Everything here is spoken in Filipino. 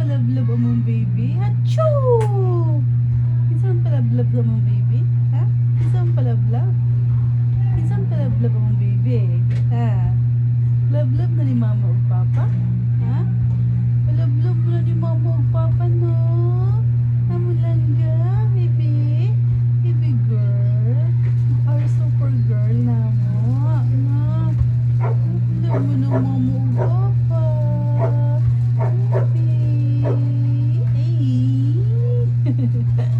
palablob among baby? Achoo! Kinsan palablob among baby? Ha? Kinsan palablab? Kinsan palablab among baby? Eh. Ha? Palablab na ni mama o papa? Ha? Palablab na ni mama o papa, no? Amo lang ga, baby? Baby girl? Or super girl na mo? Na? Palablab mo na mama Mhm.